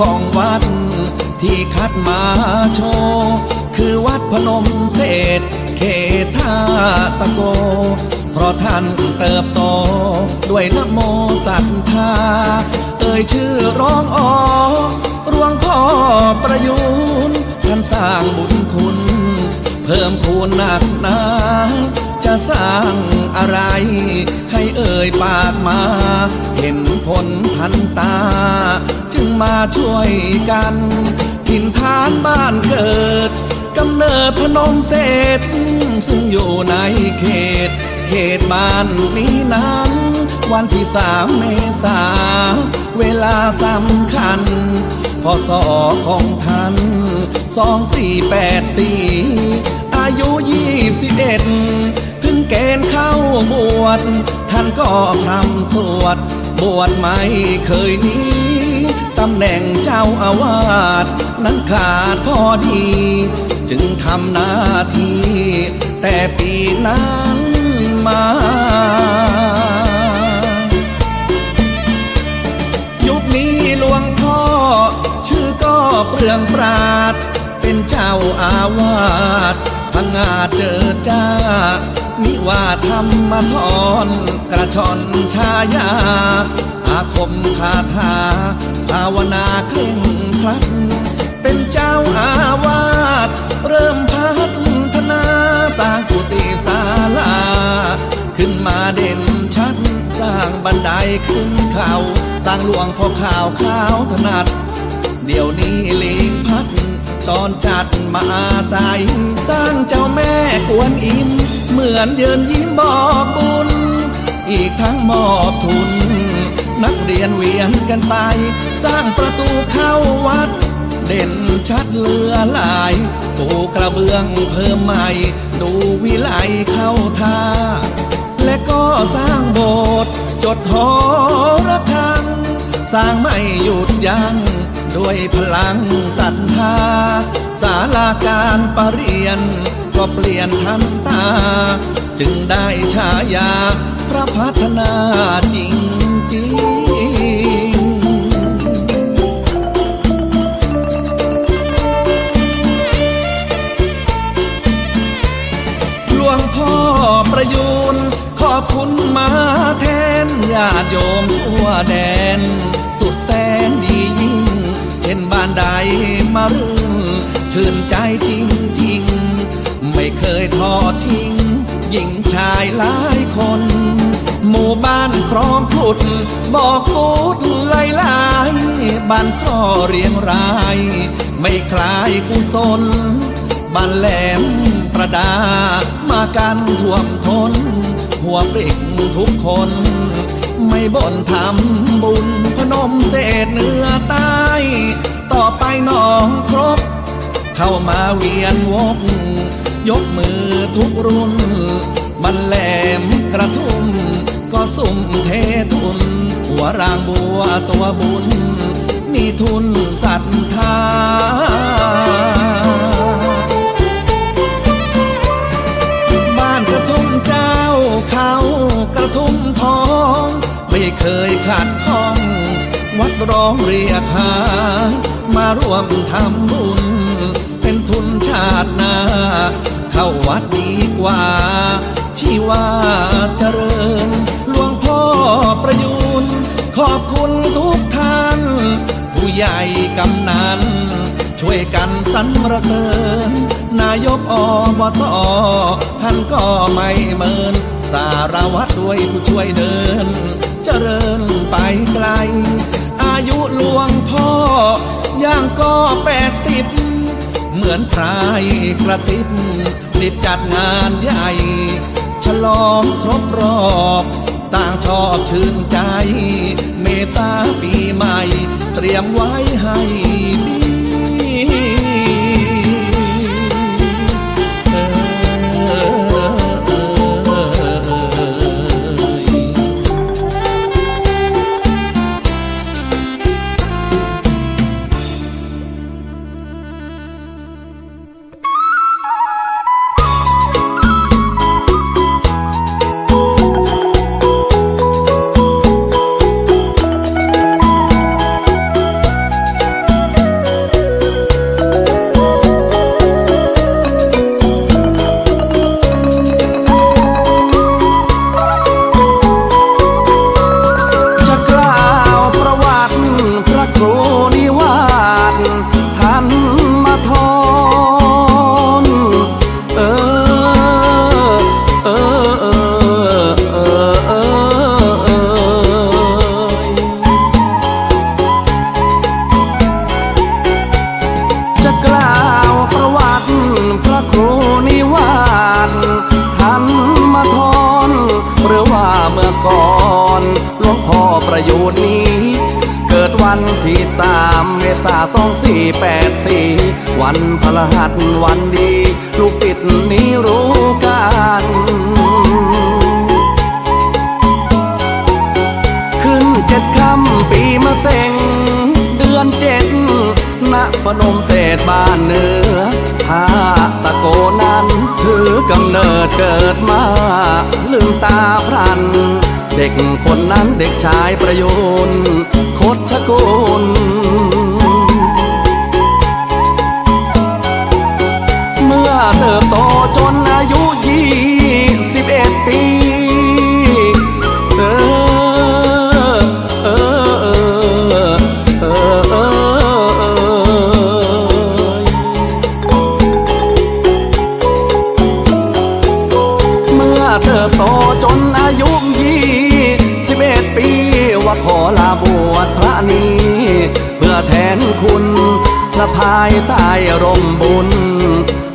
ของวัด ที่คัดมาโชว์คือวัดพนมเศษเขตท่าตะโก เพราะท่านเติบโต ด้วยนโมศรัทธา เอ่ยชื่อร้องอ๋อรวงพ่อประยุนท่านสร้างบุญคุณ เพิ่มพูนหนักหนา จะสร้างอะไร ให้เอ่ยปากมา เห็นผลทันตา จึงมาช่วยกันถิ่นฐานบ้านเกิดกำเนิดพนมเศษซึ่งอยู่ในเขต เขตบ้านนี้นั้น วันที่สามเมษา เวลาสำคัญพศของท่านสองสี่แปดสี่อายุยี่สิบเอ็ด เกณฑ์เข้าบวชท่านก็พรำสวด บวชไม่เคยหนี้ตำแหน่งเจ้าอาวาสนั้นขาดพอดี จึงทำหน้าที่ แต่ปีนั้นมายุคนี้หลวงพ่อ ชื่อก็เปลืองปราด เป็นเจ้าอาวาสพังงาเจอจ้า มิว่าธรรมทรกระชอนชายา อาคมคาถา ภาวนาเคร่งครัด เป็นเจ้าอาวาสเริ่มพัฒนาสร้างกุฏิศาลา ขึ้นมาเด่นชัด สร้างบันไดขึ้นเขาสร้างหลวงพ่อข่าวข้าวถนัด เดี๋ยวนี้ลิงพัดจอนจัดมาอาศัย สร้างเจ้าแม่กวนอิม เหมือนเยินยิ้มบอกบุญ อีกทั้งมอบทุน นักเรียนเวียนกันไป สร้างประตูเข้าวัด เด่นชัดเลือหลายปูกระเบื้องเพิ่มใหม่ ดูวิไลเข้าท่า และก็สร้างโบสถ์จดหอระฆัง สร้างไม่หยุดยัง้งด้วยพลังศรัทธาศาลาการประเรียน ก็เปลี่ยนทันตา จึงได้ฉายาพระพัฒนาจริงจริงหลวงพ่อประยูนขอบคุณมาแทนญาติโยมทั่วแดน สุดแสนดียิ่ง เช่นบ้านใดมารื่นชื่นใจจริงๆ ไม่เคยทอดทิ้ง หญิงชายหลายคน หมู่บ้านครองขุดบอกกูดไล่ลายบ้านครอเรียงราย ไม่คลายกุศลบ้านแหลมประดา มากันท่วมทน หัวปริกทุกคน ไม่บ่นทำบุญพนมเศษเนื้อใต้ต่อไปน้องครบ เข้ามาเวียนวก ยกมือทุกรุ่น มันแหลมกระทุ่มก็สุ่มเททุน หัวรางบัวตัวบุญ มีทุนศรัทธาบ้านกระทุ่มเจ้าเขากระทุ่มทอง ไม่เคยขาดข้อง วัดร้องเรียกหา มาร่วมทำบุญ เป็นทุนชาตินา วัดดีกว่าชีว่าเจริญ หลวงพ่อประยุนขอบคุณทุกท่าน ผู้ใหญ่กำนัน ช่วยกันสรรระเสริญ นายกอบตท่านก็ไม่เมิน สารวัตรด้วยผู้ช่วยเดิน เจริญไปไกล อายุหลวงพ่อย่างก็แปดสิบเหมือนใครกระติบ ติดจัดงานใหญ่ ฉลองครบรอบ ต่างชอบชื่นใจ เมตตาปีใหม่ เตรียมไว้ให้ดี ประยุทธ์นี้ เกิดวันที่สามเมษาสองสี่แปดสี่วันพระหัสวันดี ลูกติดนี้รู้กันขึ้นเจ็ดค่ำปีมะเส็งเดือนเจ็ดณพนมเศษบ้านเหนือท่าตะโกนั้นถือกำเนิดเกิดมาลืมตาพรัน ด็กคนนั้นเด็กชายประยุนโคดชกุล นคุณพระพายใต้ร่มบุญ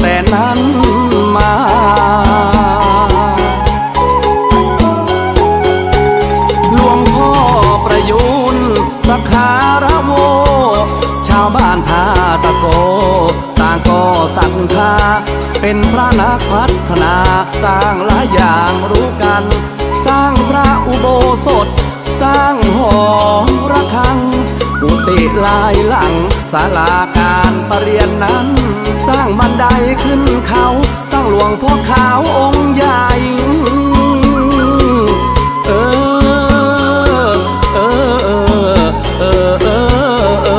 แต่นั้นมาหลวงพ่อประยุนสักขาระโว ชาวบ้านท่าตะโก ต่างก็ศรัทาเป็นพระนักพัฒนาสร้างหลายอย่างรู้กัน สร้างพระอุโบสถ สร้างหอร กุฏิลายหลังศาลาการประเรียนนั้น สร้างบันไดขึ้นเขา สร้างหลวงพ่อขาวองค์ใหญ่เออเออเออเออเอ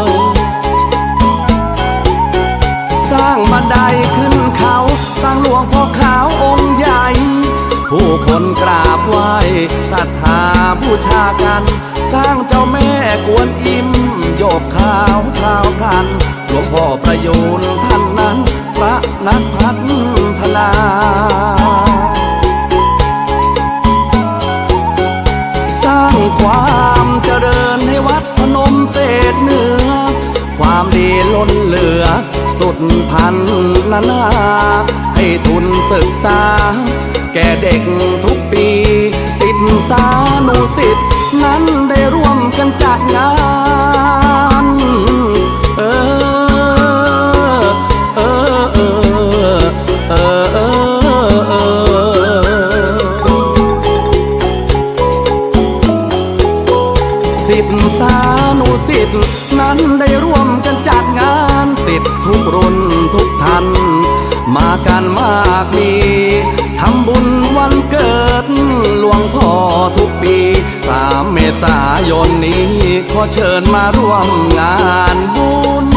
อสร้างบันไดขึ้นเขา สร้างหลวงพ่อขาวองค์ใหญ่ ผู้คนกราบไหว้ศรัทธาบูชากัน สร้างเจ้าแม่กวนอิมโยกขาวพราวพันหลวงพ่อประยูนท่านนั้น พระนักพัฒนาสร้างความเจริญให้วัดพนมเศษเหนือความดีล้นเหลือ สุดพันนานาให้ทุนศึกษา แก่เด็กทุกปี ติดสานุสิทธิ นั้นได้ร่วมกันจัดงานเออเออเออเออเออเออสิทธิสานุสิทธิ์นั้นได้ร่วมกันจัดงานสิทธิ์ทุกรุ่นทุกท่าน มากันมากมีทำบุญวันเกิด หลวงพ่อทุกปีสามเมษายนนี้ ขอเชิญมาร่วมงานบุญ